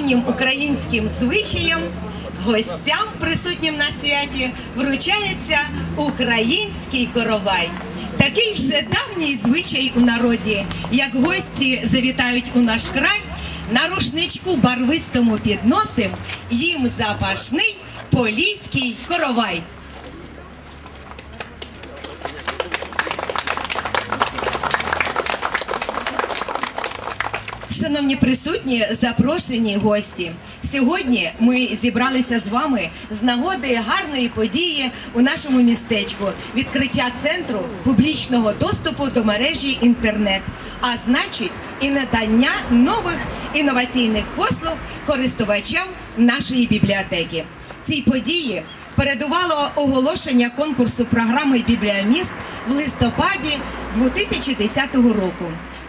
давнім українським звичаєм гостям, присутнім на святі, вручається український коровай. Такий вже давній звичай у народі, як гості завітають у наш край, на рушничку барвистому підносим їм запашний поліський коровай. Шановні присутні, запрошені гості. Сьогодні ми зібралися з вами з нагоди гарної події у нашому містечку відкриття центру публічного доступу до мережі інтернет, а значить, і надання нових інноваційних послуг користувачам нашої бібліотеки. Цій події передувало оголошення конкурсу програми Бібліоміст в листопаді 2010 року.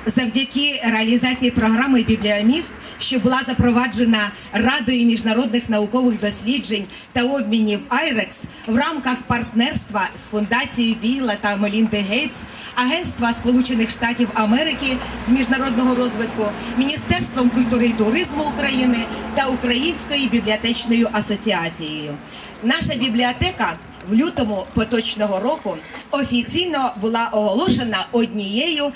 Завдяки реалізації програми Бібліоміст, що була запроваджена Радою міжнародних наукових досліджень та обмінів Айрекс в рамках партнерства з фундацією Біла та Мелінди Гейтс, Агентства Сполучених Штатів Америки з міжнародного розвитку, Міністерством культури і туризму України та Українською бібліотечною асоціацією. Наша бібліотека в лютому поточного року офіційно була оголошена однією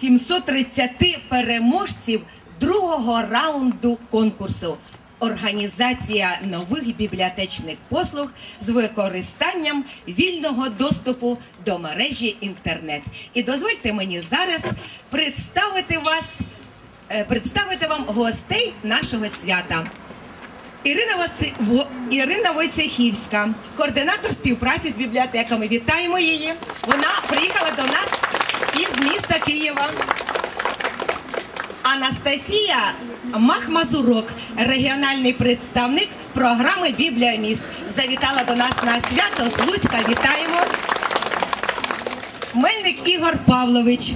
730 переможців другого раунду конкурсу. Організація нових бібліотечних послуг з використанням вільного доступу до мережі інтернет. І дозвольте мені зараз представити вас, е, представити вам гостей нашого свята. Ірина Васи... Во- Ірина Войцехівська, координатор співпраці з бібліотеками. Вітаємо її. Вона приїхала до нас із міста Києва. Анастасія Махмазурок, регіональний представник програми Бібліоміст. Завітала до нас на свято з Луцька. Вітаємо. Мельник Ігор Павлович,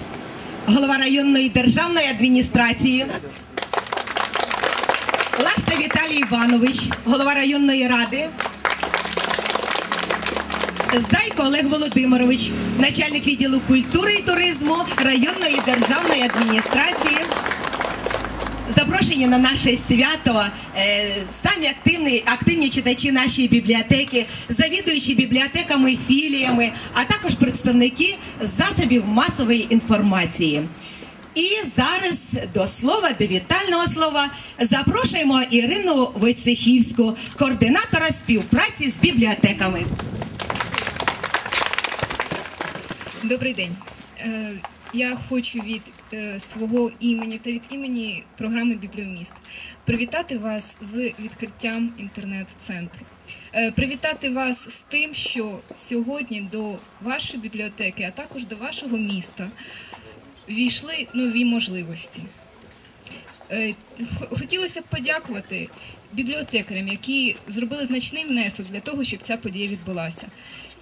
голова районної державної адміністрації. Лашта Віталій Іванович, голова районної ради. Зайко Олег Володимирович, начальник відділу культури і туризму районної державної адміністрації. Запрошені на наше свято е, самі активні, активні читачі нашої бібліотеки, завідуючі бібліотеками, філіями, а також представники засобів масової інформації. І зараз до слова, до вітального слова, запрошуємо Ірину Войцехівську, координатора співпраці з бібліотеками. Добрий день. Е, Я хочу від е, свого імені та від імені програми Бібліоміст привітати вас з відкриттям інтернет-центру. Е, Привітати вас з тим, що сьогодні до вашої бібліотеки, а також до вашого міста війшли нові можливості. Хотілося б подякувати бібліотекарям, які зробили значний внесок для того, щоб ця подія відбулася.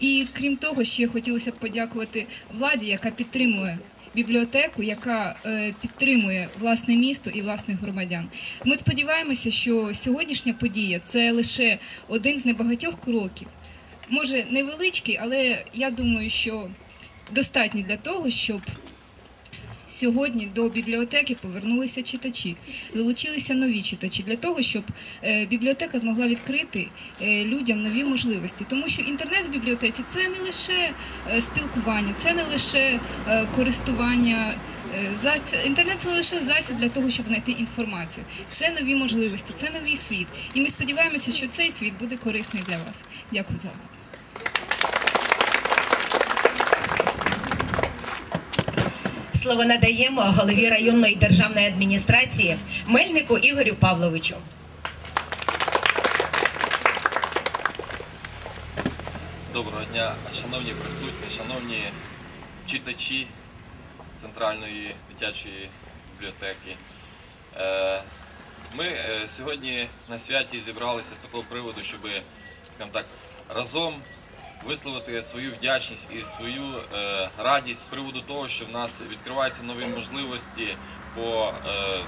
І крім того, ще хотілося б подякувати владі, яка підтримує бібліотеку, яка е, підтримує власне місто і власних громадян. Ми сподіваємося, що сьогоднішня подія це лише один з небагатьох кроків. Може невеличкий, але я думаю, що достатній для того, щоб Сьогодні до бібліотеки повернулися читачі, залучилися нові читачі для того, щоб е, бібліотека змогла відкрити е, людям нові можливості. Тому що інтернет в бібліотеці це не лише е, спілкування, це не лише користування. інтернет це лише засіб для того, щоб знайти інформацію. Це нові можливості, це новий світ. І ми сподіваємося, що цей світ буде корисний для вас. Дякую за увагу. Слово надаємо голові районної державної адміністрації Мельнику Ігорю Павловичу. Доброго дня, шановні присутні, шановні читачі Центральної дитячої бібліотеки. Е, Ми е, сьогодні на святі зібралися з такого приводу, щоб, так, разом висловити свою вдячність і свою е, радість з приводу того, що в нас відкриваються нові можливості по е,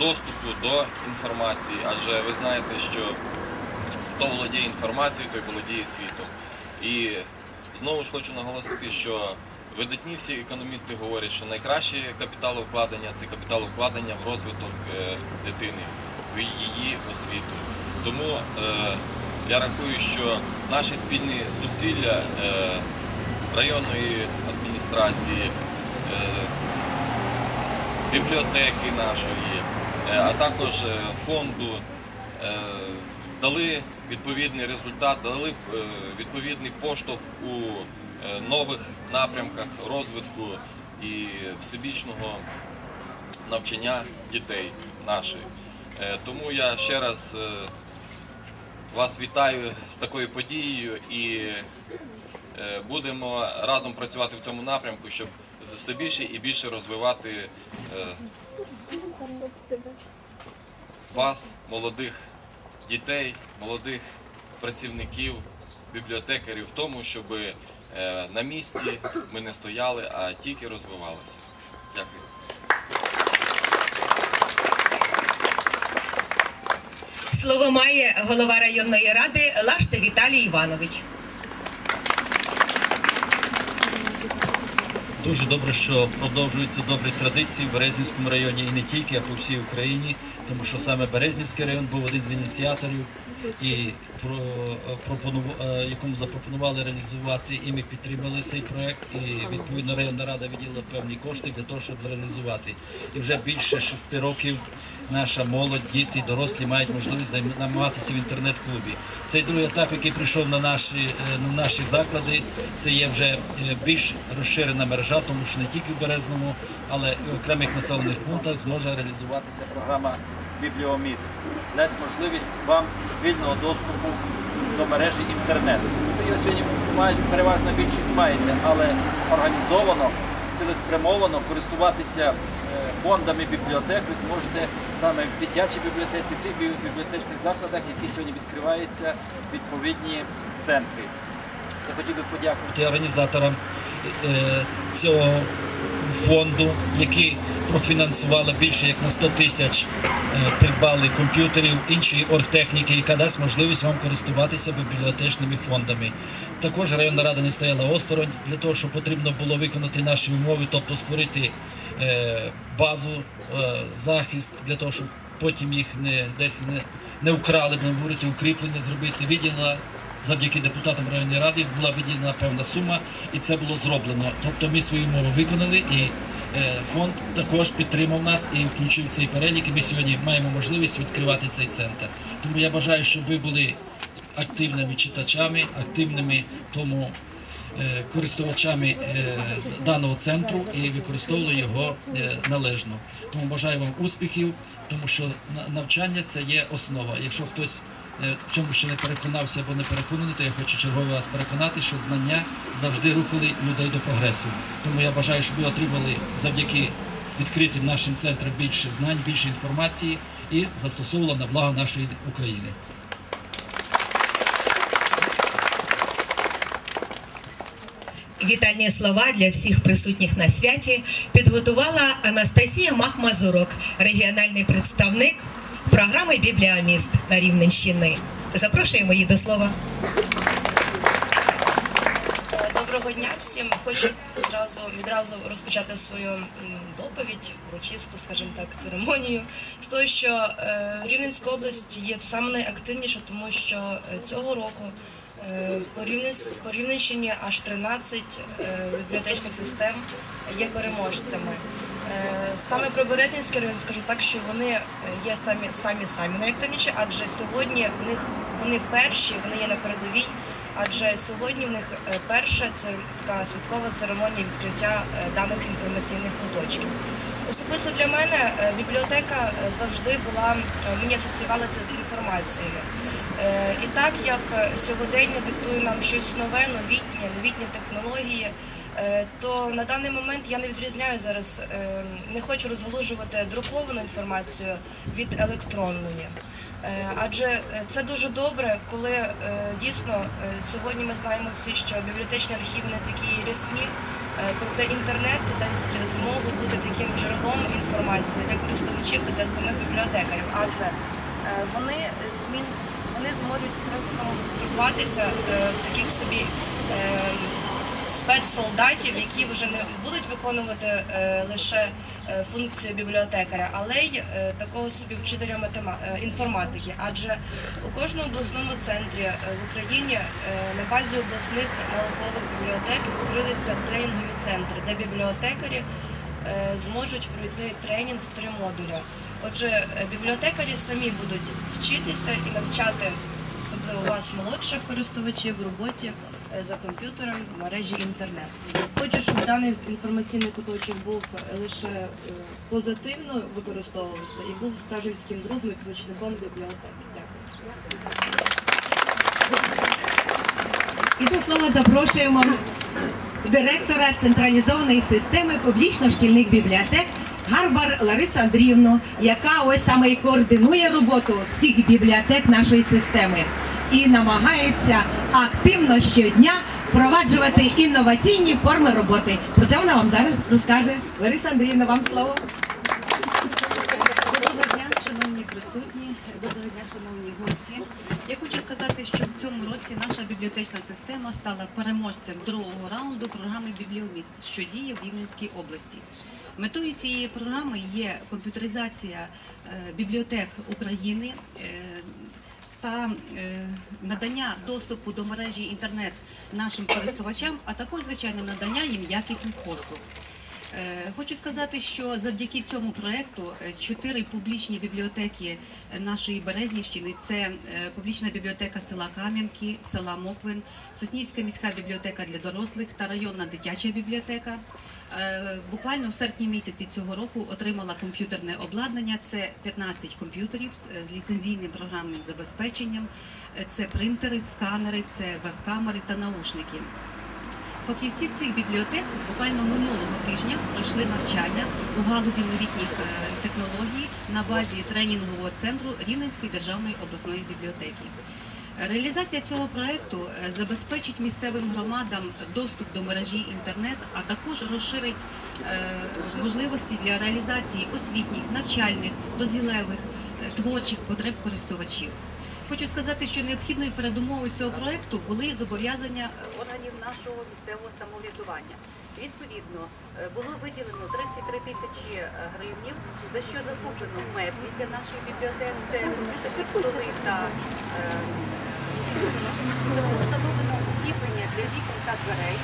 доступу до інформації. Адже ви знаєте, що хто володіє інформацією, той володіє світом. І знову ж хочу наголосити, що Видатні всі економісти говорять, що найкраще капіталовкладення це капіталовкладення в розвиток е, дитини, в її освіту. Тому я рахую, що наші спільні зусилля е, районної адміністрації, е, бібліотеки нашої, е, а також фонду дали відповідний результат, дали відповідний поштовх у нових напрямках розвитку і всебічного навчання дітей наших. Тому я ще раз вас вітаю з такою подією і е, будемо разом працювати в цьому напрямку, щоб все більше і більше розвивати е, вас, молодих дітей, молодих працівників, бібліотекарів, в тому, щоб е, на місці ми не стояли, а тільки розвивалися. Дякую. Слово має голова районної ради Лаште Віталій Іванович. Дуже добре, що продовжуються добрі традиції в Березнівському районі і не тільки, а по всій Україні, тому що саме Березнівський район був один з ініціаторів, і про, пропонув- е, якому запропонували реалізувати, і ми підтримали цей проект. І відповідно районна рада виділила певні кошти для того, щоб зреалізувати. І вже більше шести років наша молодь, діти, дорослі мають можливість займатися в інтернет-клубі. Цей другий етап, який прийшов на наші, е, на наші заклади, це є вже е, більш розширена мережа, тому що не тільки в Березному, але і в окремих населених пунктах зможе реалізуватися програма Бібліоміст. Дасть можливість вам вільного доступу до мережі інтернету. Його сьогодні майже переважна більшість маєте, але організовано, цілеспрямовано користуватися е, фондами бібліотек ви зможете саме в дитячій бібліотеці, в тих бібліотечних закладах, які сьогодні відкриваються відповідні центри. Я хотів би подякувати організаторам е, цього фонду, які профінансували більше як на 100 тисяч, е, придбали комп'ютерів, іншої оргтехніки, яка дасть можливість вам користуватися бібліотечними фондами. Також районна рада не стояла осторонь для того, щоб потрібно було виконати наші умови, тобто створити е, базу, е, захист для того, щоб потім їх не десь не, не вкрали, будемо говорити, укріплення зробити. Виділила завдяки депутатам районної ради була виділена певна сума, і це було зроблено. Тобто ми свою умову виконали, і е, фонд також підтримав нас і включив цей перелік. І ми сьогодні маємо можливість відкривати цей центр. Тому я бажаю, щоб ви були активними читачами, активними тому. е, Користувачами е, даного центру і використовували його належно. Тому бажаю вам успіхів, тому що на- навчання це є основа. Якщо хтось в цьому ще не переконався або не переконаний, то я хочу черговий вас переконати, що знання завжди рухали людей до прогресу. Тому я бажаю, щоб ви отримали завдяки відкритим нашим центрам більше знань, більше інформації і застосовували на благо нашої України. Вітальні слова для всіх присутніх на святі підготувала Анастасія Махмазурок, регіональний представник програми Бібліаміст на Рівненщини. Запрошуємо її до слова. Доброго дня всім. Хочу зразу відразу розпочати свою доповідь, урочисту, скажімо так, церемонію з того, що е, Рівненська область є саме найактивніша, тому що е, цього року е, по, Рівненсь- по Рівненщині аж 13 е, бібліотечних систем є переможцями. Е, Саме про Березнівський район скажу так, що вони е, є самі самі самі найактивніші, адже сьогодні в них вони перші, вони є на передовій. Адже сьогодні в них е, перша це така святкова церемонія відкриття даних інформаційних куточків. Особисто для мене бібліотека завжди була мені асоціювалася з інформацією. І так як сьогодення диктує нам щось нове, новітнє, новітні технології, то на даний момент я не відрізняю зараз, е, не хочу розгалужувати друковану інформацію від електронної. Е, Адже е, це дуже добре, коли е, дійсно е, сьогодні ми знаємо всі, що бібліотечні архіви не такі рясні, е, проте інтернет дасть змогу бути таким джерелом інформації для користувачів та для самих бібліотекарів. Адже е, вони змін вони зможуть трансформуватися е, в таких собі. Спецсолдатів, які вже не будуть виконувати е, лише е, функцію бібліотекаря, але й е, такого собі вчителя інформатики. Адже у кожному обласному центрі в Україні на базі обласних наукових бібліотек відкрилися тренінгові центри, де бібліотекарі зможуть пройти тренінг в три модуля. Отже, бібліотекарі самі будуть вчитися і навчати, особливо вас, молодших користувачів, в роботі за комп'ютером в мережі інтернет. Хочу, щоб даний інформаційний куточок був е, лише е, позитивно використовувався і був справжнім таким другом і помічником бібліотеки. Дякую. І до слова запрошуємо директора централізованої системи публічно-шкільних бібліотек Гарбар Ларису Андріївну, яка ось саме і координує роботу всіх бібліотек нашої системи і намагається активно щодня впроваджувати інноваційні форми роботи. Про це вона вам зараз розкаже. Лариса Андріївна, вам слово. Дня, шановні присутні, доброго дня, шановні гості. Я хочу сказати, що в цьому році наша бібліотечна система стала переможцем другого раунду програми Бібліоміст, що діє в Рівненській області. Метою цієї програми є комп'ютеризація е, бібліотек України. Та е, надання доступу до мережі інтернет нашим користувачам, а також звичайно надання їм якісних послуг. Е, Хочу сказати, що завдяки цьому проекту е, чотири публічні бібліотеки е, нашої Березнівщини це публічна бібліотека села Кам'янки, села Моквин, Соснівська міська бібліотека для дорослих та районна дитяча бібліотека. Буквально в серпні місяці цього року отримала комп'ютерне обладнання. Це 15 комп'ютерів з- ліцензійним програмним забезпеченням. Це принтери, сканери, це веб-камери та наушники. Фахівці цих бібліотек буквально минулого тижня пройшли навчання у галузі новітніх е, технологій на базі тренінгового центру Рівненської державної обласної бібліотеки. Реалізація цього проекту е, забезпечить місцевим громадам доступ до мережі інтернет, а також розширить е, можливості для реалізації освітніх, навчальних, дозвілевих, е, творчих потреб користувачів. Хочу сказати, що необхідною передумовою цього проекту були зобов'язання органів нашого місцевого самоврядування. Відповідно, е, було виділено 33 тисячі е, гривнів, за що закуплено меблі для наших бібліотек. Це комп'ютерні столи та е, встановлено укріплення для вікон та дверей,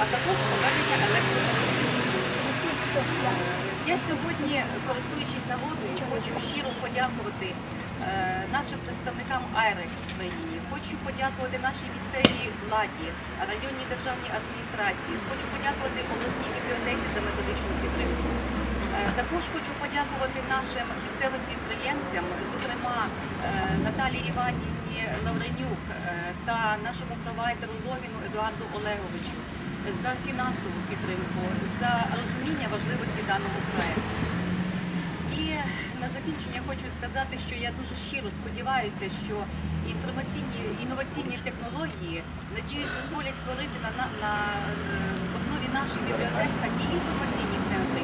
а також проведення електроенергії. Я сьогодні, користуючись нагодою, хочу щиро подякувати е, нашим представникам АЕРЕК в Україні. Хочу подякувати нашій місцевій владі, районній державній адміністрації. Хочу подякувати обласній бібліотеці за методичну підтримку. Е, Також хочу подякувати нашим місцевим підприємцям, зокрема е, Наталії Іванівні Лавренюк е, та нашому провайдеру Ловіну Едуарду Олеговичу за фінансову підтримку, за розуміння важливості даного проекту. На закінчення хочу сказати, що я дуже щиро сподіваюся, що інформаційні інноваційні технології надіюсь дозволять створити на, на, на е, основі наших бібліотек такі інформаційні центри,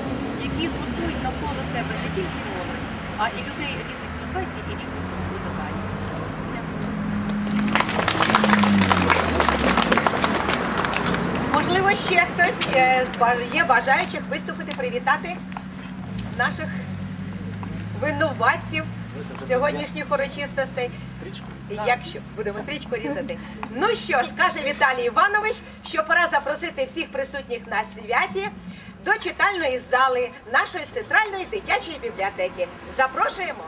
які згуртують навколо себе не тільки молодь, а і людей різних професій і різних вподобань. Можливо, ще хтось е, є бажаючих виступити, привітати наших винуватців сьогоднішніх урочистостей. Якщо будемо стрічку різати. Ну що ж, каже Віталій Іванович, що пора запросити всіх присутніх на святі до читальної зали нашої центральної дитячої бібліотеки. Запрошуємо.